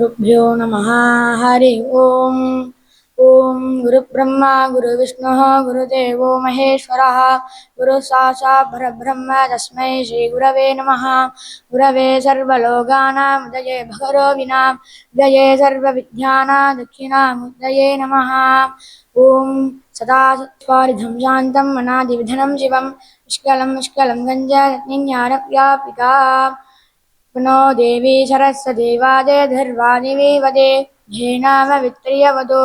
गुरुभ्यो नमः। हरि ओम्। ॐ गुरुब्रह्मा, गुरुविष्णुः, गुरुदेवो महेश्वरः। गुरुः साक्षात् परब्रह्म तस्मै श्रीगुरवे नमः। गुरवे सर्वलोकानां उदये भगरोविनां उदये सर्वविद्यानां दक्षिणामुदये नमः। ॐ सदा सत्वारिधं शान्तं मनादिविधनं शिवं। निष्कलं निष्कलं गञ्जज्ञानव्यापिका पुनो देवी सरस्वती वादे धर्वादिवी वदे धेनामवित्रियवदो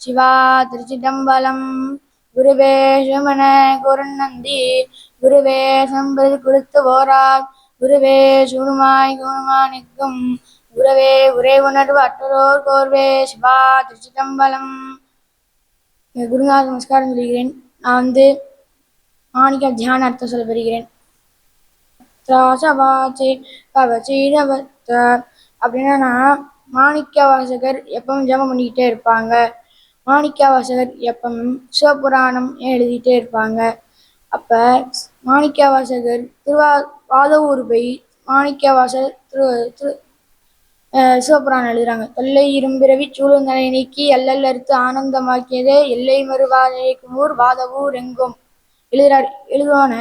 शिवा त्रिचिदम्बलं गुरुवे சுமன குருநந்தி குருவே சம்பது கொடுத்து போரார் குருவே சுருமாய் குருமானிக்கும் குருவே உரை உணர்வு அற்றோர் கோர்வே சிவா திருச்சிதம்பலம் குருநாத நமஸ்காரம் சொல்கிறேன் நான் வந்து மாணிக்க தியான அர்த்தம் சொல்ல பெறுகிறேன் திராசவாச்சே பவசீரவத்த அப்படின்னா மாணிக்க வாசகர் எப்பவும் ஜெபம் பண்ணிக்கிட்டே இருப்பாங்க. மாணிக்க வாசகர் எப்பவும் சிவபுராணம் எழுதிட்டே இருப்பாங்க. அப்போ மாணிக்க வாசகர் திருவா வாதவூர் போய் மாணிக்க வாசகர் திரு திரு சிவபுராணம் எழுதுறாங்க. தொல்லை இரும்பிறவி சூழ்நிலை நீக்கி எல்லல் அறுத்து ஆனந்தமாக்கியதே எல்லை மறுவாதைக்கும் ஊர் வாதவூர் எங்கும். எழுதுறார் எழுதுவான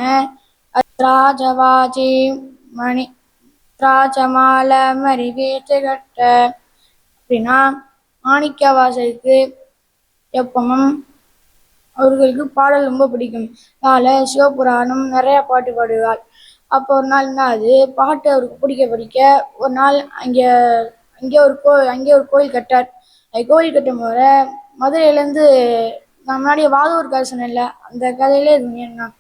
ராஜவாஜி மணி ராஜமால மறிவேற்று கட்ட அப்படின்னா மாணிக்கவாசலுக்கு எப்பவும் அவர்களுக்கு பாடல் ரொம்ப பிடிக்கும். அதனால் சிவபுராணம் நிறைய பாட்டு பாடுவார் அப்போ ஒரு நாள் என்ன ஆகுது? பாட்டு அவருக்கு பிடிக்க பிடிக்க ஒரு நாள் அங்கே அங்கே ஒரு கோ அங்கே ஒரு கோயில் கட்டார். அது கோயில் கட்டும் போது மதுரையிலேருந்து நான் முன்னாடியே வாதூர் கதை சொன்னேன்ல அந்த கதையிலே இது என்ன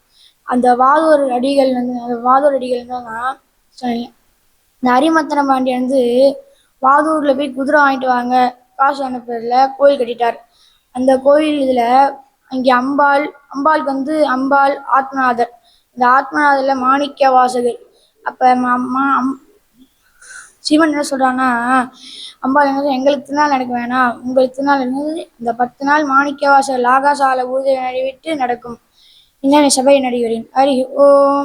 அந்த வாதூர் அடிகள் வந்து அந்த வாதூர் அடிகள் தான் நான் சொன்னேன். இந்த அரிமத்தன பாண்டியன் வந்து வாதூரில் போய் குதிரை வாங்கிட்டு வாங்க காசு அனுப்புறதுல கோயில் கட்டிட்டார். அந்த கோயில் இதில் அங்கே அம்பாள் அம்பாளுக்கு வந்து அம்பாள் ஆத்மநாதர். இந்த ஆத்மநாதரில் மாணிக்க வாசகர். அப்போ அம்மா அம் சிவன் என்ன சொல்கிறான்னா அம்பாள் என்ன எங்களுக்கு திருநாள் நடக்க வேணாம். உங்களுக்கு திருநாள் என்னது இந்த பத்து நாள் மாணிக்க வாசகர் லாகாசால பூஜை நடைவிட்டு நடக்கும். En la ley de la.